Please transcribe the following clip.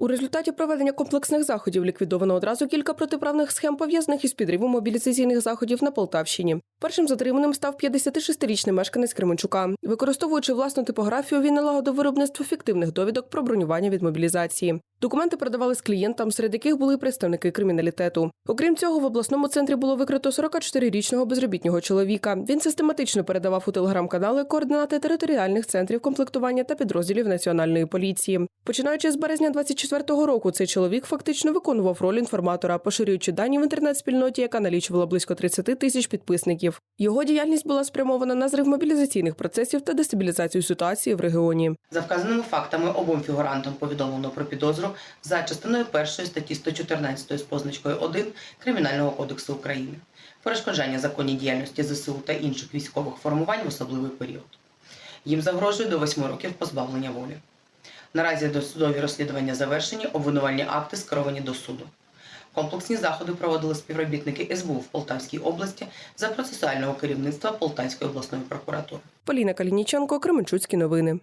У результаті проведення комплексних заходів ліквідовано одразу кілька протиправних схем, пов'язаних із підривом мобілізаційних заходів на Полтавщині. Першим затриманим став 56-річний мешканець Кременчука. Використовуючи власну типографію, він налагодив виробництво фіктивних довідок про бронювання від мобілізації. Документи продавались клієнтам, серед яких були представники криміналітету. Окрім цього, в обласному центрі було викрито 44-річного безробітнього чоловіка. Він систематично передавав у телеграм-канали координати територіальних центрів комплектування та підрозділів національної поліції. Починаючи з березня 24-го року, цей чоловік фактично виконував роль інформатора, поширюючи дані в інтернет-спільноті, яка налічувала близько 30 тисяч підписників. Його діяльність була спрямована на зрив мобілізаційних процесів та дестабілізацію ситуації в регіоні. За вказаними фактами обом фігурантам повідомлено про підозру за частиною першої статті 114 з позначкою 1 Кримінального кодексу України. Перешкоджання законній діяльності ЗСУ та інших військових формувань в особливий період. Їм загрожує до 8 років позбавлення волі. Наразі досудові розслідування завершені, обвинувальні акти скеровані до суду. Комплексні заходи проводили співробітники СБУ в Полтавській області за процесуального керівництва Полтавської обласної прокуратури. Поліна Калініченко, Кременчуцькі новини.